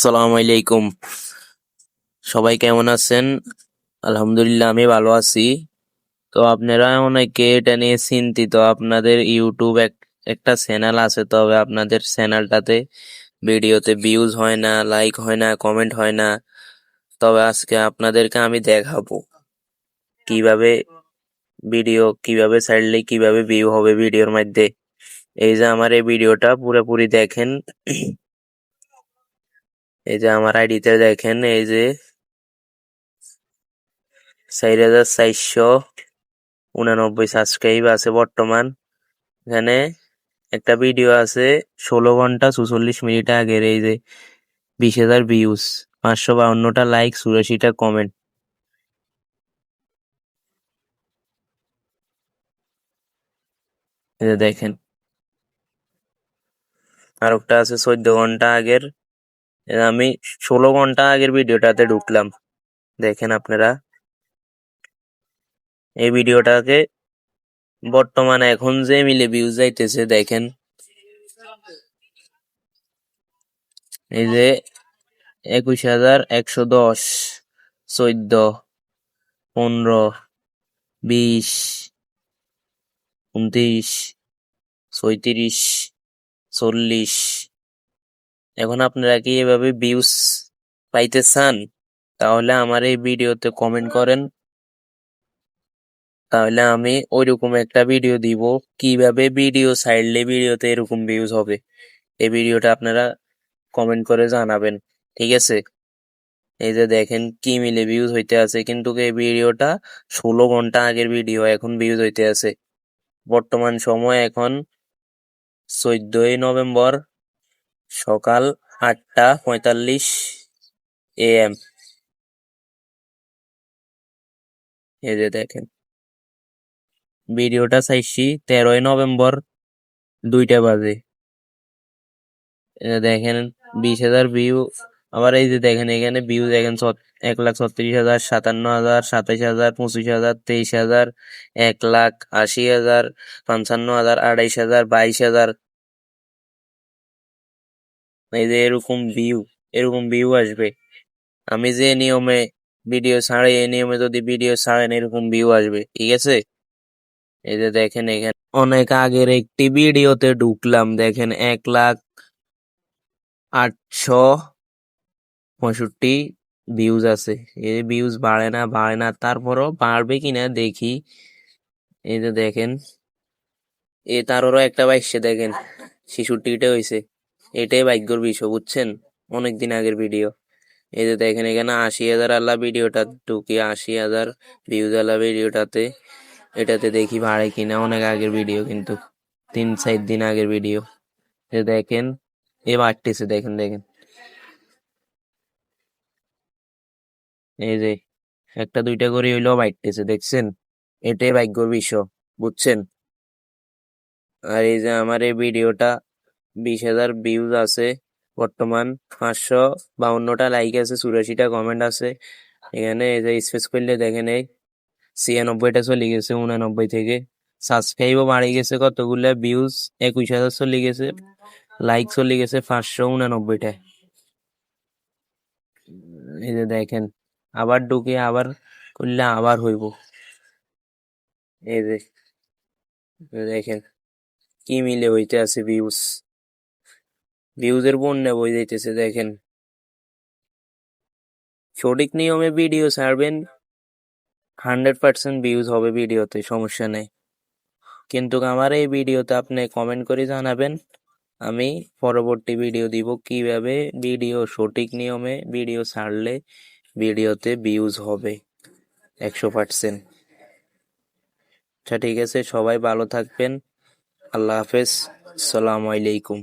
আসসালামু আলাইকুম। সবাই কেমন আছেন? আলহামদুলিল্লাহ, আমি ভালো আছি। তো আপনারা অনেকে এটা নিয়ে চিন্তিত, আপনাদের ইউটিউব এক- একটা চ্যানেল আছে, তবে আপনাদের চ্যানেলটাতে ভিডিওতে ভিউজ হয় না লাইক হয় না কমেন্ট হয় না। তবে আজকে আপনাদেরকে আমি দেখাবো কীভাবে ভিডিও কীভাবে ছাড়লে কীভাবে ভিউ হবে ভিডিওর মধ্যে। এই যে আমার এই ভিডিওটা পুরোপুরি দেখেন। এই যে আমার আইডিতে দেখেন, এই যে চার হাজার চারশো উনানব্বই সাবস্ক্রাইব আছে বর্তমান। এখানে একটা ভিডিও আছে, ষোলো ঘণ্টা চুচল্লিশ মিনিট আগের, এই যে বিশ হাজার ভিউজ পাঁচশো বাউন্নটা লাইক চুরাশিটা কমেন্ট দেখেন। আর একটা আছে, চোদ্দ ঘণ্টা আগের আমি ষোলো ঘণ্টা আগের ভিডিওটাতে ঢুকলাম। দেখেন আপনারা। এই ভিডিওটাকে বর্তমানে এখন যে মিলে ভিউজ যাইতেছে, দেখেন। এই যে একুশ হাজার একশো দশ, চোদ্দ, পনেরো, বিশ, উনত্রিশ, ছয়ত্রিশ, চল্লিশ এখন আপনারা কি এভাবে ভিউজ পাইতে চান, তাহলে আমার এই ভিডিওতে কমেন্ট করেন। তাহলে আমি ওইরকম একটা ভিডিও দিব, কীভাবে ভিডিও সাইডলে ভিডিওতে এরকম ভিউজ হবে। এই ভিডিওটা আপনারা কমেন্ট করে জানাবেন, ঠিক আছে? এই যে দেখেন কি মিলে ভিউজ হইতে আছে, কিন্তু এই ভিডিওটা ষোলো ঘণ্টা আগের ভিডিও এখন ভিউজ হইতে আছে। বর্তমান সময় এখন চোদ্দই নভেম্বর সকাল আটটা পঁয়তাল্লিশ এএম এই যে দেখেন। ভিডিওটা চাইছি তেরোই নভেম্বর দুইটা বাজে। দেখেন, বিশ হাজার ভিউ আবার এই যে দেখেন, এখানে ভিউ দেখেন এক লাখ ছত্রিশ হাজার, সাতান্ন হাজার, সাতাইশ হাজার, পঁচিশ হাজার, তেইশ হাজার, এক লাখ আশি হাজার, পঞ্চান্ন হাজার, আড়াইশ হাজার, বাইশ হাজার এই যে এরকম ভিউ এরকম ভিউ আসবে। আমি যে নিয়মে ভিডিও ছাড়ে এই নিয়মে যদি ভিডিও ছাড়েন, এরকম ভিউ আসবে, ঠিক আছে? এই যে দেখেন এখানে অনেক আগের একটি ভিডিওতে ঢুকলাম, দেখেন এক লাখ আটশো পঁয়ষট্টি ভিউজ আছে। এই ভিউজ বাড়ে না বাড়ে না, তারপরও বাড়বে কিনা দেখি। এই যে দেখেন এ তারও একটা বাইশে, দেখেন, ছেষট্টিটা হয়েছে এটাই ভাগ্যর বিষয়, বুঝছেন? অনেকদিন আগের ভিডিও এই যে দেখেন এখানে আশি হাজার আল্লাহ ভিডিওটা ঢুকি, আশি হাজার ভিউজ আল্লাহ ভিডিওটাতে এটাতে দেখি বাড়ে কিনা, অনেক আগের ভিডিও কিন্তু, তিন, চার দিন আগের ভিডিও যে দেখেন, এ বাড়তেছে, দেখেন দেখেন। এই যে, একটা, দুইটা করে হইলেও বাড়তেছে, দেখছেন? এটাই ভাগ্যর বিষয়, বুঝছেন? আর এই যে আমার এই ভিডিওটা বিশ হাজার ভিউজ আছে। বর্তমান পাঁচশো বাউন্নটা লাইক আছে, চুরাশিটা কমেন্ট আছে। এখানে এই যে স্পেস করলে দেখেন এই ছিয়ানব্বইটা চলে গেছে, উনানব্বই থেকে। সাবস্ক্রাইবও বাড়ে গেছে কতগুলা ভিউজ একুশ হাজার চলে গেছে। লাইক চলে গেছে পাঁচশো উনানব্বইটা। এই যে দেখেন, আবার ঢুকে আবার করলে আবার হইব। এই যে দেখেন, কি মিলে হইতে আছে ভিউজ ভিউজের বন্যা বই যাইতেছে, দেখেন। সঠিক নিয়মে ভিডিও ছাড়বেন হান্ড্রেড পার্সেন্ট ভিউজ হবে ভিডিওতে সমস্যা নেই। কিন্তু আমার এই ভিডিওতে আপনি কমেন্ট করে জানাবেন, আমি পরবর্তী ভিডিও দিব কীভাবে ভিডিও সঠিক নিয়মে ভিডিও ছাড়লে ভিডিওতে ভিউজ হবে, একশো পার্সেন্ট আচ্ছা ঠিক আছে, সবাই ভালো থাকবেন, আল্লাহ হাফেজ, আসসালামু আলাইকুম।